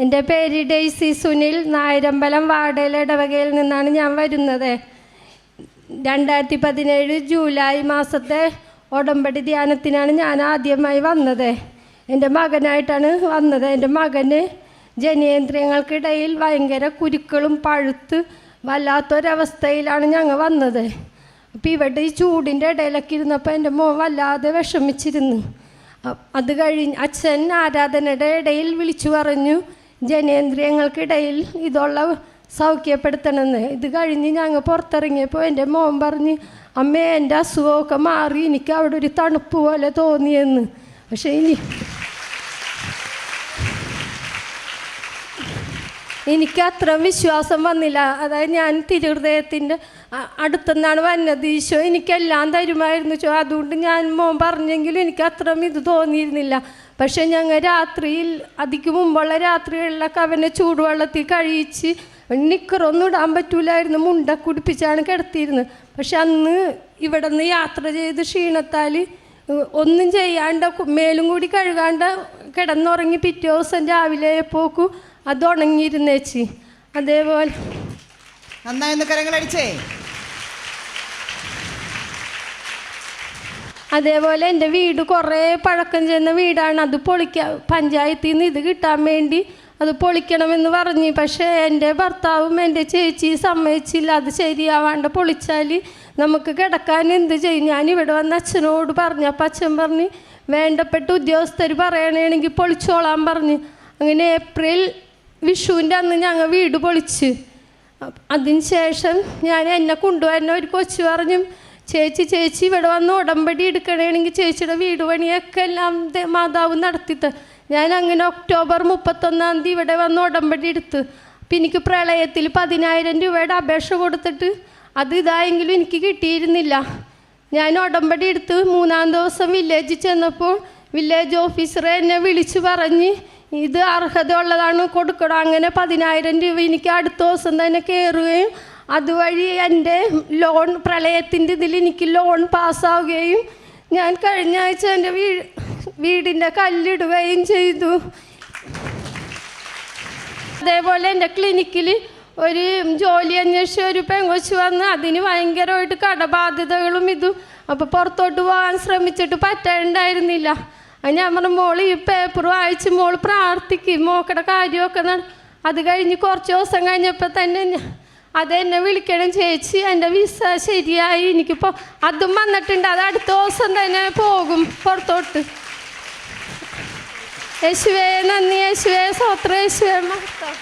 എന്റെ പേര് ഡെയ്സി സുനിൽ നായരമ്പലം വാടയിലെ ഇടവകയിൽ നിന്നാണ് ഞാൻ വരുന്നത്. രണ്ടായിരത്തി പതിനേഴ് ജൂലൈ മാസത്തെ ഉടമ്പടി ധ്യാനത്തിനാണ് ഞാൻ ആദ്യമായി വന്നത്. എന്റെ മകനായിട്ടാണ് വന്നത്. എന്റെ മകന് ജനേന്ദ്രിയങ്ങൾക്കിടയിൽ ഭയങ്കര കുരുക്കളും പഴുത്ത് വല്ലാത്തൊരവസ്ഥയിലാണ് ഞങ്ങൾ വന്നത്. അപ്പോൾ ഇവിടെ ഈ ചൂടിന്റെ ഇടയിലൊക്കെ ഇരുന്നപ്പോൾ എന്റെ മോൻ വല്ലാതെ വിഷമിച്ചിരുന്നു. അത് കഴിഞ്ഞ് അച്ഛൻ ആരാധനയുടെ ഇടയിൽ വിളിച്ചു പറഞ്ഞു ജനേന്ദ്രിയങ്ങൾക്കിടയിൽ ഇതുള്ള സൗഖ്യപ്പെടുത്തണമെന്ന്. ഇത് കഴിഞ്ഞ് ഞങ്ങൾ പുറത്തിറങ്ങിയപ്പോൾ എന്റെ മോൻ പറഞ്ഞ് അമ്മേ എന്റെ അസുഖമൊക്കെ മാറി എനിക്ക് അവിടെ ഒരു തണുപ്പ് പോലെ തോന്നിയെന്ന്. പക്ഷേ ഇനി എനിക്ക് അത്ര വിശ്വാസം വന്നില്ല. അതായത് ഞാൻ തിരുഹൃദയത്തിന്റെ അടുത്തുനിന്നാണ് വന്നത്. ഈശോ എനിക്കെല്ലാം തരുമായിരുന്നു. ചോ അതുകൊണ്ട് ഞാൻ മോൻ പറഞ്ഞെങ്കിലും എനിക്ക് അത്രയും ഇത് തോന്നിയിരുന്നില്ല. പക്ഷെ ഞങ്ങൾ രാത്രിയിൽ അതിക്ക് മുമ്പുള്ള രാത്രികളിലൊക്കെ അവനെ ചൂടുവെള്ളത്തിൽ കഴിയിച്ച് നിക്കറൊന്നും ഇടാൻ പറ്റൂലായിരുന്നു. മുണ്ട കുടിപ്പിച്ചാണ് കിടത്തിയിരുന്നത്. പക്ഷെ അന്ന് ഇവിടെ നിന്ന് യാത്ര ചെയ്ത് ക്ഷീണത്താൽ ഒന്നും ചെയ്യാണ്ട് മേലും കൂടി കഴുകാണ്ട് കിടന്നുറങ്ങി പിറ്റേ ദിവസം രാവിലെ പോക്കു അത് ഉണങ്ങിയിരുന്നേച്ചി അതേപോലെ. നന്നായി ഒന്ന് കരങ്ങളടിച്ചേ അതേപോലെ എന്റെ വീട് കുറേ പഴക്കം ചെന്ന വീടാണ്. അത് പൊളിക്ക പഞ്ചായത്തിൽ നിന്ന് ഇത് കിട്ടാൻ വേണ്ടി അത് പൊളിക്കണമെന്ന് പറഞ്ഞു. പക്ഷേ എന്റെ ഭർത്താവും എന്റെ ചേച്ചി സമ്മതിച്ചില്ല. അത് ശരിയാവാണ്ട് പൊളിച്ചാൽ നമുക്ക് കിടക്കാൻ എന്ത് ചെയ്യും? ഞാൻ ഇവിടെ വന്ന് അച്ഛനോട് പറഞ്ഞു. അപ്പം അച്ഛൻ പറഞ്ഞ് വേണ്ടപ്പെട്ട ഉദ്യോഗസ്ഥർ പറയണമെങ്കിൽ പൊളിച്ചോളാൻ പറഞ്ഞ്. അങ്ങനെ ഏപ്രിൽ വിഷുവിന്റെ അന്ന് ഞങ്ങൾ വീട് പൊളിച്ച്. അതിന് ശേഷം ഞാൻ എന്നെ കൊണ്ടുവരുന്ന ഒരു കൊച്ചു പറഞ്ഞു ചേച്ചി ചേച്ചി ഇവിടെ വന്ന് ഉടമ്പടി എടുക്കണമെങ്കിൽ ചേച്ചിയുടെ വീട് പണിയൊക്കെ എല്ലാം മാതാവ് നടത്തിത്ത. ഞാൻ അങ്ങനെ ഒക്ടോബർ മുപ്പത്തൊന്നാം തീയതി ഇവിടെ വന്ന് ഉടമ്പടി എടുത്ത്. അപ്പം എനിക്ക് പ്രളയത്തിൽ പതിനായിരം രൂപയുടെ അപേക്ഷ കൊടുത്തിട്ട് അത് ഇതായെങ്കിലും എനിക്ക് കിട്ടിയിരുന്നില്ല. ഞാൻ ഉടമ്പടി എടുത്ത് മൂന്നാം ദിവസം വില്ലേജിൽ ചെന്നപ്പോൾ വില്ലേജ് ഓഫീസറെ എന്നെ വിളിച്ച് പറഞ്ഞ് ഇത് അർഹതയുള്ളതാണ് കൊടുക്കണം അങ്ങനെ പതിനായിരം രൂപ എനിക്ക് അടുത്ത ദിവസം തന്നെ കയറുകയും അതുവഴി എന്റെ ലോൺ പ്രളയത്തിന്റെ ഇതിൽ എനിക്ക് ലോൺ പാസ്സാവുകയും ഞാൻ കഴിഞ്ഞ ആഴ്ച എന്റെ വീ വീടിന്റെ കല്ലിടുകയും ചെയ്തു. അതേപോലെ എന്റെ ക്ലിനിക്കിൽ ഒരു ജോലി അന്വേഷിച്ച ഒരു പെങ്കൊച്ചു വന്ന് അതിന് ഭയങ്കരമായിട്ട് കടബാധ്യതകളും ഇതും. അപ്പോൾ പുറത്തോട്ട് പോകാൻ ശ്രമിച്ചിട്ട് പറ്റാണ്ടായിരുന്നില്ല. അത് ഞാൻ പറഞ്ഞു മോൾ ഈ പേപ്പർ വായിച്ച് മോൾ പ്രാർത്ഥിക്കും മോക്കടെ കാര്യമൊക്കെ അത് കഴിഞ്ഞ് കുറച്ച് ദിവസം കഴിഞ്ഞപ്പോൾ തന്നെ അത് അതെന്നെ വിളിക്കണം ചേച്ചി എന്റെ വിസ ശരിയായി എനിക്കിപ്പോൾ അതും വന്നിട്ടുണ്ട് അത് അടുത്ത ദിവസം തന്നെ പോകും പുറത്തോട്ട്. യേശുവേ നന്ദി യേശുവേ സ്വത്ര യേശുവേ മഹത്വം.